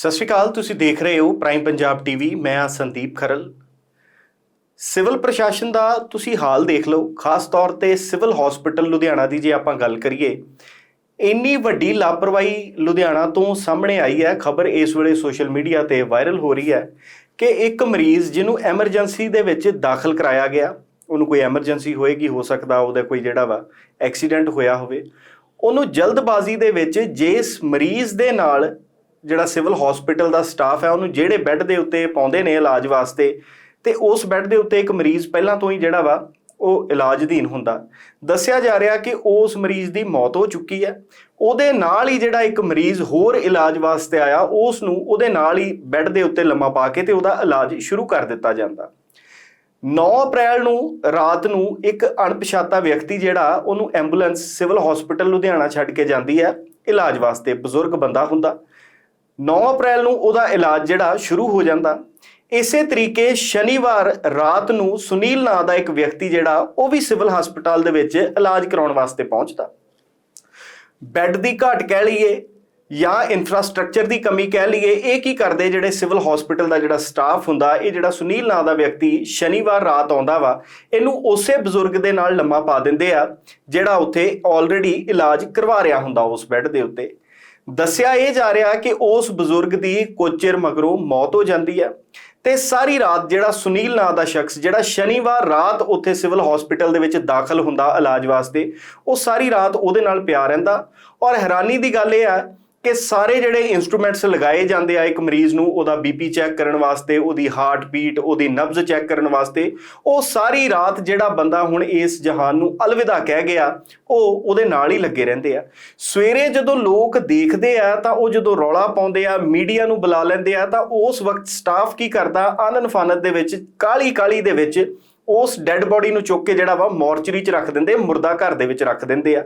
ਸਤਿ ਸ਼੍ਰੀ ਅਕਾਲ, ਤੁਸੀਂ ਦੇਖ ਰਹੇ ਹੋ ਪ੍ਰਾਈਮ ਪੰਜਾਬ ਟੀਵੀ ਮੈਂ ਆ ਸੰਦੀਪ ਖਰਲ। ਸਿਵਲ ਪ੍ਰਸ਼ਾਸਨ ਦਾ ਤੁਸੀਂ ਹਾਲ ਦੇਖ ਲਓ, ਖਾਸ ਤੌਰ ਤੇ ਸਿਵਲ ਹਸਪੀਟਲ ਲੁਧਿਆਣਾ ਦੀ ਜੇ ਆਪਾਂ ਗੱਲ ਕਰੀਏ, ਇੰਨੀ ਵੱਡੀ ਲਾਪਰਵਾਹੀ ਲੁਧਿਆਣਾ ਤੋਂ ਸਾਹਮਣੇ ਆਈ ਹੈ। ਖਬਰ ਇਸ ਵੇਲੇ ਸੋਸ਼ਲ ਮੀਡੀਆ ਤੇ ਵਾਇਰਲ ਹੋ ਰਹੀ ਹੈ ਕਿ ਇੱਕ ਮਰੀਜ਼ ਜਿਹਨੂੰ ਐਮਰਜੈਂਸੀ ਦੇ ਵਿੱਚ ਦਾਖਲ ਕਰਾਇਆ ਗਿਆ, ਉਹਨੂੰ ਕੋਈ ਐਮਰਜੈਂਸੀ ਹੋਏਗੀ, ਹੋ ਸਕਦਾ ਉਹਦਾ ਕੋਈ ਜਿਹੜਾ ਵਾ ਐਕਸੀਡੈਂਟ ਹੋਇਆ ਹੋਵੇ। ਉਹਨੂੰ ਜਲਦਬਾਜ਼ੀ ਦੇ ਵਿੱਚ ਜਿਸ ਮਰੀਜ਼ ਦੇ ਨਾਲ ਜਿਹੜਾ ਸਿਵਲ ਹਸਪੀਟਲ ਦਾ ਸਟਾਫ ਹੈ, ਉਹਨੂੰ ਜਿਹੜੇ ਬੈੱਡ ਦੇ ਉੱਤੇ ਪਾਉਂਦੇ ਨੇ ਇਲਾਜ ਵਾਸਤੇ, ਤੇ ਉਸ ਬੈੱਡ ਦੇ ਉੱਤੇ ਇੱਕ ਮਰੀਜ਼ ਪਹਿਲਾਂ ਤੋਂ ਹੀ ਜਿਹੜਾ ਵਾ, ਉਹ ਇਲਾਜ ਅਧੀਨ ਹੁੰਦਾ। ਦੱਸਿਆ ਜਾ ਰਿਹਾ ਕਿ ਉਸ ਮਰੀਜ਼ ਦੀ ਮੌਤ ਹੋ ਚੁੱਕੀ ਹੈ। ਉਹਦੇ ਨਾਲ ਹੀ ਜਿਹੜਾ ਇੱਕ ਮਰੀਜ਼ ਹੋਰ ਇਲਾਜ ਵਾਸਤੇ ਆਇਆ ਉਸ ਨੂੰ ਉਹਦੇ ਨਾਲ ਹੀ ਬੈੱਡ ਦੇ ਉੱਤੇ ਲੰਮਾ ਪਾ ਕੇ ਤੇ ਉਹਦਾ ਇਲਾਜ ਸ਼ੁਰੂ ਕਰ ਦਿੱਤਾ ਜਾਂਦਾ। 9 ਅਪ੍ਰੈਲ ਨੂੰ ਰਾਤ ਨੂੰ ਇੱਕ ਅਣਪਛਾਤਾ ਵਿਅਕਤੀ ਜਿਹੜਾ, ਉਹਨੂੰ ਐਂਬੂਲੈਂਸ ਸਿਵਲ ਹਸਪੀਟਲ ਲੁਧਿਆਣਾ ਛੱਡ ਕੇ ਜਾਂਦੀ ਹੈ। ਇਲਾਜ ਵਾਸਤੇ ਬਜ਼ੁਰਗ ਬੰਦਾ ਹੁੰਦਾ। 9 ਅਪ੍ਰੈਲ ਨੂੰ ਉਹਦਾ ਇਲਾਜ ਜਿਹੜਾ ਸ਼ੁਰੂ ਹੋ ਜਾਂਦਾ। ਇਸੇ ਤਰੀਕੇ ਸ਼ਨੀਵਾਰ ਰਾਤ ਨੂੰ ਸੁਨੀਲ ਨਾਂ ਦਾ ਇੱਕ ਵਿਅਕਤੀ ਜਿਹੜਾ, ਉਹ ਵੀ ਸਿਵਲ ਹਸਪਤਾਲ ਦੇ ਵਿੱਚ ਇਲਾਜ ਕਰਾਉਣ ਵਾਸਤੇ ਪਹੁੰਚਦਾ। ਬੈੱਡ ਦੀ ਘਾਟ ਕਹਿ ਲਈਏ ਜਾਂ ਇਨਫਰਾਸਟ੍ਰਕਚਰ ਦੀ ਕਮੀ ਕਹਿ ਲਈਏ, ਇਹ ਕੀ ਕਰਦੇ ਜਿਹੜੇ ਸਿਵਲ ਹਸਪੀਟਲ ਦਾ ਜਿਹੜਾ ਸਟਾਫ ਹੁੰਦਾ, ਇਹ ਜਿਹੜਾ ਸੁਨੀਲ ਨਾਂ ਦਾ ਵਿਅਕਤੀ ਸ਼ਨੀਵਾਰ ਰਾਤ ਆਉਂਦਾ ਵਾ, ਇਹਨੂੰ ਉਸੇ ਬਜ਼ੁਰਗ ਦੇ ਨਾਲ ਲੰਮਾ ਪਾ ਦਿੰਦੇ ਆ, ਜਿਹੜਾ ਉੱਥੇ ਆਲਰੇਡੀ ਇਲਾਜ ਕਰਵਾ ਰਿਹਾ ਹੁੰਦਾ ਉਸ ਬੈੱਡ ਦੇ ਉੱਤੇ। ਦੱਸਿਆ ਇਹ ਜਾ ਰਿਹਾ ਕਿ ਉਸ ਬਜ਼ੁਰਗ ਦੀ ਕੁਝ ਚਿਰ ਮਗਰੋਂ ਮੌਤ ਹੋ ਜਾਂਦੀ ਹੈ ਤੇ ਸਾਰੀ ਰਾਤ ਜਿਹੜਾ ਸੁਨੀਲ ਨਾਂ ਦਾ ਸ਼ਖਸ, ਜਿਹੜਾ ਸ਼ਨੀਵਾਰ ਰਾਤ ਉੱਥੇ ਸਿਵਲ ਹਸਪੀਟਲ ਦੇ ਵਿੱਚ ਦਾਖਲ ਹੁੰਦਾ ਇਲਾਜ ਵਾਸਤੇ, ਉਹ ਸਾਰੀ ਰਾਤ ਉਹਦੇ ਨਾਲ ਪਿਆ ਰਹਿੰਦਾ ਔਰ ਹੈਰਾਨੀ ਦੀ ਗੱਲ ਇਹ ਆ ਕਿ ਸਾਰੇ ਜਿਹੜੇ ਇਨਸਟਰੂਮੈਂਟਸ ਲਗਾਏ ਜਾਂਦੇ ਆ ਇੱਕ ਮਰੀਜ਼ ਨੂੰ, ਉਹਦਾ ਬੀਪੀ ਚੈੱਕ ਕਰਨ ਵਾਸਤੇ, ਉਹਦੀ ਹਾਰਟ ਬੀਟ ਉਹਦੀ ਨਬਜ਼ ਚੈੱਕ ਕਰਨ ਵਾਸਤੇ, ਉਹ ਸਾਰੀ ਰਾਤ ਜਿਹੜਾ ਬੰਦਾ ਹੁਣ ਇਸ ਜਹਾਨ ਨੂੰ ਅਲਵਿਦਾ ਕਹਿ ਗਿਆ, ਉਹ ਉਹਦੇ ਨਾਲ ਹੀ ਲੱਗੇ ਰਹਿੰਦੇ ਆ। ਸਵੇਰੇ ਜਦੋਂ ਲੋਕ ਦੇਖਦੇ ਆ, ਤਾਂ ਉਹ ਜਦੋਂ ਰੌਲਾ ਪਾਉਂਦੇ ਆ, ਮੀਡੀਆ ਨੂੰ ਬੁਲਾ ਲੈਂਦੇ ਆ, ਤਾਂ ਉਸ ਵਕਤ ਸਟਾਫ ਕੀ ਕਰਦਾ ਆਨਨ ਫਾਨਤ ਦੇ ਵਿੱਚ ਕਾਲੀ ਕਾਲੀ ਦੇ ਵਿੱਚ ਉਸ ਡੈੱਡ ਬੋਡੀ ਨੂੰ ਚੁੱਕ ਕੇ ਜਿਹੜਾ ਵਾ ਮੋਰਚਰੀ 'ਚ ਰੱਖ ਦਿੰਦੇ, ਮੁਰਦਾ ਘਰ ਦੇ ਵਿੱਚ ਰੱਖ ਦਿੰਦੇ ਆ।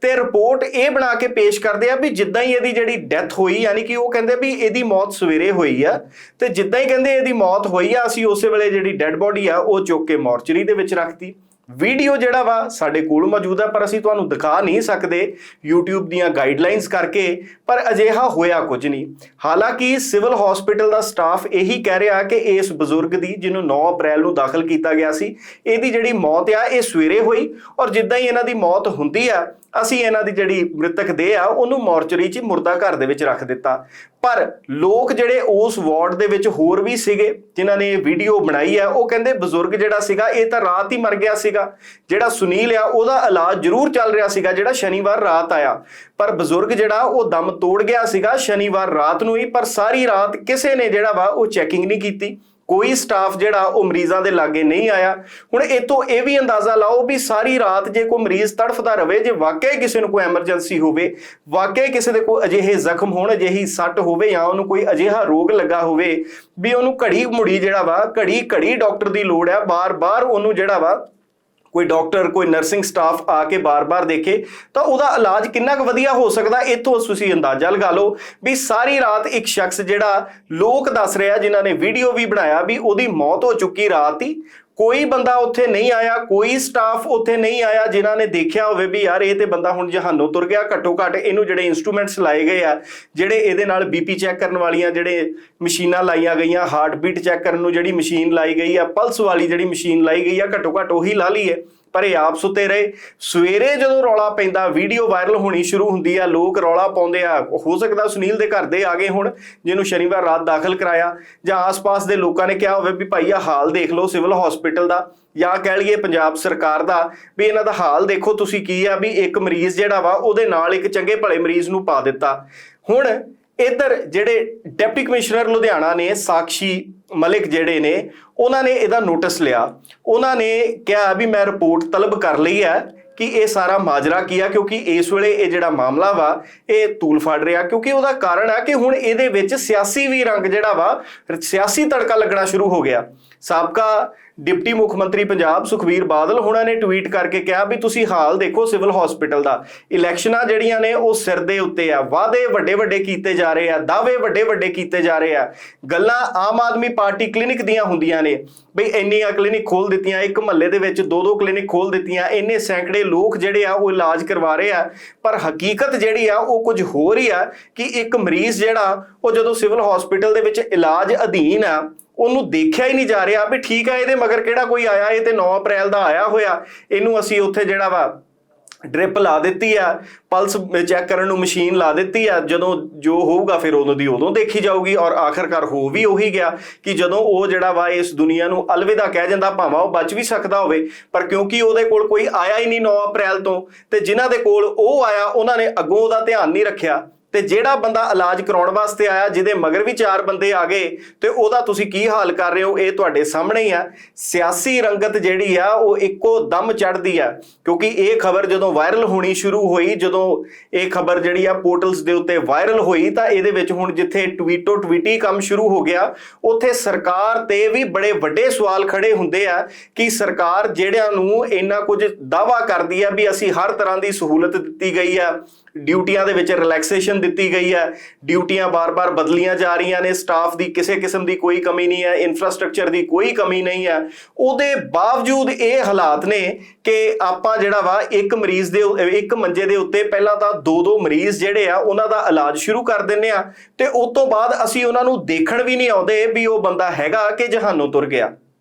ਤੇ ਰਿਪੋਰਟ ਇਹ ਬਣਾ ਕੇ ਪੇਸ਼ ਕਰਦੇ ਆ ਵੀ ਜਿੱਦਾਂ ਹੀ ਇਹਦੀ ਜਿਹੜੀ ਡੈਥ ਹੋਈ, ਯਾਨੀ ਕਿ ਉਹ ਕਹਿੰਦੇ ਵੀ ਇਹਦੀ ਮੌਤ ਸਵੇਰੇ ਹੋਈ ਆ, ਤੇ ਜਿੱਦਾਂ ਹੀ ਕਹਿੰਦੇ ਇਹਦੀ ਮੌਤ ਹੋਈ ਆ, ਅਸੀਂ ਉਸੇ ਵੇਲੇ ਜਿਹੜੀ ਡੈੱਡ ਬੋਡੀ ਆ, ਉਹ ਚੁੱਕ ਕੇ ਮੋਰਚਰੀ ਦੇ ਵਿੱਚ ਰੱਖਤੀ। ਵੀਡੀਓ ਜਿਹੜਾ ਵਾ ਸਾਡੇ ਕੋਲ ਮੌਜੂਦ ਹੈ ਪਰ ਅਸੀਂ ਤੁਹਾਨੂੰ ਦਿਖਾ ਨਹੀਂ ਸਕਦੇ YouTube ਦੀਆਂ ਗਾਈਡਲਾਈਨਸ ਕਰਕੇ, ਪਰ ਅਜਿਹਾ ਹੋਇਆ ਕੁਝ ਨਹੀਂ। ਹਾਲਾਂਕਿ ਸਿਵਲ ਹਸਪੀਟਲ ਦਾ ਸਟਾਫ ਇਹੀ ਕਹਿ ਰਿਹਾ ਕਿ ਇਸ ਬਜ਼ੁਰਗ ਦੀ, ਜਿਹਨੂੰ 9 ਅਪ੍ਰੈਲ ਨੂੰ ਦਾਖਲ ਕੀਤਾ ਗਿਆ ਸੀ, ਇਹਦੀ ਜਿਹੜੀ ਮੌਤ ਆ, ਇਹ ਸਵੇਰੇ ਹੋਈ, ਔਰ ਜਿੱਦਾਂ ਹੀ ਇਹਨਾਂ ਦੀ ਮੌਤ ਹੁੰਦੀ ਆ ਅਸੀਂ ਇਹਨਾਂ ਦੀ ਜਿਹੜੀ ਮ੍ਰਿਤਕ ਦੇਹ ਆ, ਉਹਨੂੰ ਮੋਰਚਰੀ 'ਚ ਮੁਰਦਾ ਘਰ ਦੇ ਵਿੱਚ ਰੱਖ ਦਿੱਤਾ। ਪਰ ਲੋਕ ਜਿਹੜੇ ਉਸ ਵਾਰਡ ਦੇ ਵਿੱਚ ਹੋਰ ਵੀ ਸੀਗੇ, ਜਿਨ੍ਹਾਂ ਨੇ ਵੀਡੀਓ ਬਣਾਈ ਆ, ਉਹ ਕਹਿੰਦੇ ਬਜ਼ੁਰਗ ਜਿਹੜਾ ਸੀਗਾ, ਇਹ ਤਾਂ ਰਾਤ ਹੀ ਮਰ ਗਿਆ ਸੀਗਾ। ਜਿਹੜਾ ਸੁਨੀਲ ਆ, ਉਹਦਾ ਇਲਾਜ ਜ਼ਰੂਰ ਚੱਲ ਰਿਹਾ ਸੀਗਾ, ਜਿਹੜਾ ਸ਼ਨੀਵਾਰ ਰਾਤ ਆਇਆ। ਪਰ ਬਜ਼ੁਰਗ ਜਿਹੜਾ, ਉਹ ਦਮ ਤੋੜ ਗਿਆ ਸੀਗਾ ਸ਼ਨੀਵਾਰ ਰਾਤ ਨੂੰ ਹੀ, ਪਰ ਸਾਰੀ ਰਾਤ ਕਿਸੇ ਨੇ ਜਿਹੜਾ ਵਾ, ਉਹ ਚੈਕਿੰਗ ਨਹੀਂ ਕੀਤੀ। ਕੋਈ ਸਟਾਫ ਜਿਹੜਾ ਉਹ ਮਰੀਜ਼ਾਂ ਦੇ ਲਾਗੇ ਨਹੀਂ ਆਇਆ। ਹੁਣ ਇਹ ਤੋਂ ਇਹ ਵੀ ਅੰਦਾਜ਼ਾ ਲਾਓ ਵੀ ਸਾਰੀ ਰਾਤ ਜੇ ਕੋਈ ਮਰੀਜ਼ ਤੜਫਦਾ ਰਵੇ, ਜੇ ਵਾਕਈ ਕਿਸੇ ਨੂੰ ਕੋਈ ਐਮਰਜੈਂਸੀ ਹੋਵੇ ਵਾਕਿਆ ਕਿਸੇ ਦੇ ਕੋਈ ਅਜਿਹੇ ਜ਼ਖਮ ਹੋਣ, ਅਜਿਹੀ ਸੱਟ ਹੋਵੇ ਜਾਂ ਉਹਨੂੰ ਕੋਈ ਅਜਿਹਾ ਰੋਗ ਲੱਗਾ ਹੋਵੇ, ਵੀ ਉਹਨੂੰ ਘੜੀ ਮੁੜੀ ਜਿਹੜਾ ਵਾ, ਘੜੀ ਘੜੀ ਡਾਕਟਰ ਦੀ ਲੋੜ ਹੈ ਬਾਰ-ਬਾਰ ਉਹਨੂੰ ਜਿਹੜਾ ਵਾ ਕੋਈ ਡਾਕਟਰ, ਕੋਈ ਨਰਸਿੰਗ ਸਟਾਫ ਆ ਕੇ ਬਾਰ-ਬਾਰ ਦੇਖੇ, ਤਾਂ ਉਹਦਾ ਇਲਾਜ ਕਿੰਨਾ ਕੁ ਵਧੀਆ ਹੋ ਸਕਦਾ, ਇੱਥੋਂ ਤੁਸੀਂ ਅੰਦਾਜ਼ਾ ਲਗਾ ਲਓ ਵੀ ਸਾਰੀ ਰਾਤ ਇੱਕ ਸ਼ਖਸ ਜਿਹੜਾ ਲੋਕ ਦੱਸ ਰਿਹਾ, ਜਿਨ੍ਹਾਂ ਨੇ ਵੀਡੀਓ ਵੀ ਬਣਾਇਆ ਵੀ ਉਹਦੀ ਮੌਤ ਹੋ ਚੁੱਕੀ ਰਾਤ ਹੀ। ਕੋਈ ਬੰਦਾ ਉੱਥੇ ਨਹੀਂ ਆਇਆ, ਕੋਈ ਸਟਾਫ ਉੱਥੇ ਨਹੀਂ ਆਇਆ ਜਿਨ੍ਹਾਂ ਨੇ ਦੇਖਿਆ ਹੋਵੇ ਵੀ ਯਾਰ ਇਹ ਤੇ ਬੰਦਾ ਹੁਣ ਜਹਾਨੋਂ ਤੁਰ ਗਿਆ, ਘੱਟੋ ਘੱਟ ਇਹਨੂੰ ਜਿਹੜੇ ਇਨਸਟਰੂਮੈਂਟਸ ਲਾਏ ਗਏ ਆ, ਜਿਹੜੇ ਇਹਦੇ ਨਾਲ ਬੀਪੀ ਚੈੱਕ ਕਰਨ ਵਾਲੀਆਂ ਜਿਹੜੇ ਮਸ਼ੀਨਾਂ ਲਾਈਆਂ ਗਈਆਂ ਹਾਰਟ ਬੀਟ ਚੈੱਕ ਕਰਨ ਨੂੰ ਜਿਹੜੀ ਮਸ਼ੀਨ ਲਾਈ ਗਈ ਆ ਪਲਸ ਵਾਲੀ ਜਿਹੜੀ ਮਸ਼ੀਨ ਲਾਈ ਗਈ ਆ, ਘੱਟੋ ਘੱਟ ਉਹੀ ਲਾ ਲਈਏ। ਪਰ ਇਹ ਆਪ ਸੁੱਤੇ ਰਹੇ। ਸਵੇਰੇ ਜਦੋਂ ਰੌਲਾ ਪੈਂਦਾ, ਵੀਡੀਓ ਵਾਇਰਲ ਹੋਣੀ ਸ਼ੁਰੂ ਹੁੰਦੀ ਆ, ਲੋਕ ਰੌਲਾ ਪਾਉਂਦੇ ਆ। ਹੋ ਸਕਦਾ ਸੁਨੀਲ ਦੇ ਘਰ ਦੇ ਆ ਗਏ ਹੁਣ, ਜਿਹਨੂੰ ਸ਼ਨੀਵਾਰ ਰਾਤ ਦਾਖਲ ਕਰਾਇਆ। ਜਾਂ ਆਸ-ਪਾਸ ਦੇ ਲੋਕਾਂ ਨੇ ਕਿਹਾ ਹੋਵੇ ਵੀ ਭਾਈ ਆ ਹਾਲ ਦੇਖ ਲਓ, ਸਿਵਲ ਹਸਪੀਟਲ ਦਾ। ਜਾਂ ਕਹਿ ਲਈਏ ਪੰਜਾਬ ਸਰਕਾਰ ਦਾ, ਵੀ ਇਹਨਾਂ ਦਾ ਹਾਲ ਦੇਖੋ, ਤੁਸੀਂ ਕੀ ਆ ਵੀ ਇੱਕ ਮਰੀਜ਼ ਜਿਹੜਾ ਵਾ, ਉਹਦੇ ਨਾਲ ਇੱਕ ਚੰਗੇ ਭਲੇ ਮਰੀਜ਼ ਨੂੰ ਪਾ ਦਿੱਤਾ। ਹੁਣ ਇਧਰ ਜਿਹੜੇ ਡਿਪਟੀ ਕਮਿਸ਼ਨਰ ਲੁਧਿਆਣਾ ਨੇ, ਸਾਕਸ਼ੀ ਮਲਿਕ ਜਿਹੜੇ ਨੇ, ਉਹਨਾਂ ਨੇ ਇਹਦਾ ਨੋਟਿਸ ਲਿਆ। ਉਹਨਾਂ ਨੇ ਕਿਹਾ ਵੀ ਮੈਂ ਰਿਪੋਰਟ ਤਲਬ ਕਰ ਲਈ ਹੈ ਕਿ ਇਹ ਸਾਰਾ ਮਾਜਰਾ ਕੀ ਆ, ਕਿਉਂਕਿ ਇਸ ਵੇਲੇ ਇਹ ਜਿਹੜਾ ਮਾਮਲਾ ਵਾ, ਇਹ ਤੂਲ ਫੜ ਰਿਹਾ। ਕਿਉਂਕਿ ਉਹਦਾ ਕਾਰਨ ਆ ਕਿ ਹੁਣ ਇਹਦੇ ਵਿੱਚ ਸਿਆਸੀ ਵੀ ਰੰਗ ਜਿਹੜਾ ਵਾ, ਸਿਆਸੀ ਤੜਕਾ ਲੱਗਣਾ ਸ਼ੁਰੂ ਹੋ ਗਿਆ। ਸਾਬਕਾ ਡਿਪਟੀ ਮੁੱਖ ਮੰਤਰੀ ਪੰਜਾਬ ਸੁਖਵੀਰ ਬਾਦਲ ਹੁਣਾਂ ਨੇ ਟਵੀਟ ਕਰਕੇ ਕਿਹਾ ਵੀ ਤੁਸੀਂ ਹਾਲ ਦੇਖੋ ਸਿਵਲ ਹਸਪੀਟਲ ਦਾ। ਇਲੈਕਸ਼ਨਾਂ ਜਿਹੜੀਆਂ ਨੇ ਉਹ ਸਿਰ ਦੇ ਉੱਤੇ ਆ। ਵਾਅਦੇ ਵੱਡੇ ਵੱਡੇ ਕੀਤੇ ਜਾ ਰਹੇ ਆ, ਦਾਅਵੇ ਵੱਡੇ ਵੱਡੇ ਕੀਤੇ ਜਾ ਰਹੇ ਆ। ਗੱਲਾਂ ਆਮ ਆਦਮੀ ਪਾਰਟੀ ਕਲੀਨਿਕ ਦੀਆਂ ਹੁੰਦੀਆਂ ਨੇ। ਬਈ ਇੰਨੀਆਂ ਕਲੀਨਿਕ ਖੋਲ ਦਿੱਤੀਆਂ, ਇੱਕ ਮਹੱਲੇ ਦੇ ਵਿੱਚ ਦੋ ਦੋ ਕਲੀਨਿਕ ਖੋਲ ਦਿੱਤੀਆਂ, ਇੰਨੇ ਸੈਂਕੜੇ ਲੋਕ ਜਿਹੜੇ ਆ ਉਹ ਇਲਾਜ ਕਰਵਾ ਰਹੇ ਆ। ਪਰ ਹਕੀਕਤ ਜਿਹੜੀ ਆ ਉਹ ਕੁਝ ਹੋਰ ਹੀ ਆ ਕਿ ਇੱਕ ਮਰੀਜ਼ ਜਿਹੜਾ, ਉਹ ਜਦੋਂ ਸਿਵਲ ਹਸਪੀਟਲ ਦੇ ਵਿੱਚ ਇਲਾਜ ਅਧੀਨ ਆ ਉਹਨੂੰ ਦੇਖਿਆ ਹੀ ਨਹੀਂ ਜਾ ਰਿਹਾ ਵੀ ਠੀਕ ਆ ਇਹਦੇ ਮਗਰ ਕਿਹੜਾ ਕੋਈ ਆਇਆ, ਇਹ ਤੇ 9 ਅਪ੍ਰੈਲ ਦਾ ਆਇਆ ਹੋਇਆ। ਇਹਨੂੰ ਅਸੀਂ ਉੱਥੇ ਜਿਹੜਾ ਵਾ, ਡ੍ਰਿਪ ਲਾ ਦਿੱਤੀ ਆ, ਪਲਸ ਚੈੱਕ ਕਰਨ ਨੂੰ ਮਸ਼ੀਨ ਲਾ ਦਿੱਤੀ ਆ, ਜਦੋਂ ਜੋ ਹੋਊਗਾ ਫਿਰ ਉਦੋਂ ਦੀ ਉਦੋਂ ਦੇਖੀ ਜਾਊਗੀ ਔਰ ਆਖਰਕਾਰ ਹੋ ਵੀ ਉਹੀ ਗਿਆ ਕਿ ਜਦੋਂ ਉਹ ਜਿਹੜਾ ਵਾ ਇਸ ਦੁਨੀਆ ਨੂੰ ਅਲਵਿਦਾ ਕਹਿ ਜਾਂਦਾ, ਭਾਵੇਂ ਉਹ ਬਚ ਵੀ ਸਕਦਾ ਹੋਵੇ। ਪਰ ਕਿਉਂਕਿ ਉਹਦੇ ਕੋਲ ਕੋਈ ਆਇਆ ਹੀ ਨਹੀਂ 9 ਅਪ੍ਰੈਲ ਤੋਂ ਤੇ ਜਿਨ੍ਹਾਂ ਦੇ ਕੋਲ ਉਹ ਆਇਆ, ਉਹਨਾਂ ਨੇ ਅੱਗੋਂ ਉਹਦਾ ਧਿਆਨ ਨਹੀਂ ਰੱਖਿਆ। ਤੇ ਜਿਹੜਾ ਬੰਦਾ ਇਲਾਜ ਕਰਾਉਣ ਵਾਸਤੇ ਆਇਆ, ਜਿਹਦੇ ਮਗਰ ਵੀ ਚਾਰ ਬੰਦੇ ਆ ਗਏ, ਤੇ ਉਹਦਾ ਤੁਸੀਂ ਕੀ ਹਾਲ ਕਰ ਰਹੇ ਹੋ? ਇਹ ਤੁਹਾਡੇ ਸਾਹਮਣੇ ਹੀ ਆ। ਸਿਆਸੀ ਰੰਗਤ ਜਿਹੜੀ ਆ, ਉਹ ਇੱਕੋ ਦਮ ਚੜਦੀ ਆ, ਕਿਉਂਕਿ ਇਹ ਖਬਰ ਜਦੋਂ ਵਾਇਰਲ ਹੋਣੀ ਸ਼ੁਰੂ ਹੋਈ, ਜਦੋਂ ਇਹ ਖਬਰ ਜਿਹੜੀ ਆ ਪੋਰਟਲਸ ਦੇ ਉੱਤੇ ਵਾਇਰਲ ਹੋਈ, ਤਾਂ ਇਹਦੇ ਵਿੱਚ ਹੁਣ ਜਿੱਥੇ ਟਵੀਟੋ ਟਵੀਟੀ ਕੰਮ ਸ਼ੁਰੂ ਹੋ ਗਿਆ, ਉੱਥੇ ਸਰਕਾਰ ਤੇ ਵੀ ਬੜੇ ਵੱਡੇ ਸਵਾਲ ਖੜੇ ਹੁੰਦੇ ਆ ਕਿ ਸਰਕਾਰ ਜਿਹੜਿਆਂ ਨੂੰ ਇੰਨਾ ਕੁਝ ਦਾਵਾ ਕਰਦੀ ਆ ਵੀ ਅਸੀਂ ਹਰ ਤਰ੍ਹਾਂ ਦੀ ਸਹੂਲਤ ਦਿੱਤੀ ਗਈ ਆ, ਡਿਊਟੀਆਂ ਦੇ ਵਿੱਚ ਰਿਲੈਕਸੇਸ਼ਨ ਦਿੱਤੀ ਗਈ ਹੈ। ਡਿਊਟੀਆਂ ਬਾਰ-ਬਾਰ ਬਦਲੀਆਂ ਜਾ ਰਹੀਆਂ ਨੇ। ਸਟਾਫ ਦੀ ਕਿਸੇ ਕਿਸਮ ਦੀ ਕੋਈ ਕਮੀ ਨਹੀਂ ਹੈ। ਇਨਫਰਾਸਟ੍ਰਕਚਰ ਦੀ ਕੋਈ ਕਮੀ ਨਹੀਂ ਹੈ। ਉਹਦੇ ਬਾਵਜੂਦ ਇਹ ਹਾਲਾਤ ਨੇ ਕਿ ਆਪਾਂ ਜਿਹੜਾ ਵਾ, ਇੱਕ ਮਰੀਜ਼ ਦੇ ਇੱਕ ਮੰਜੇ ਦੇ ਉੱਤੇ ਪਹਿਲਾਂ ਤਾਂ ਦੋ ਦੋ ਮਰੀਜ਼ ਜਿਹੜੇ ਆ, ਉਹਨਾਂ ਦਾ ਇਲਾਜ ਸ਼ੁਰੂ ਕਰ ਦਿੰਨੇ ਆ। ਤੇ ਉਸ ਤੋਂ ਬਾਅਦ ਅਸੀਂ ਉਹਨਾਂ ਨੂੰ ਦੇਖਣ ਵੀ ਨਹੀਂ ਆਉਂਦੇ ਵੀ ਉਹ ਬੰਦਾ ਹੈਗਾ ਕਿ ਜਹਾਨੋਂ ਤੁਰ ਗਿਆ।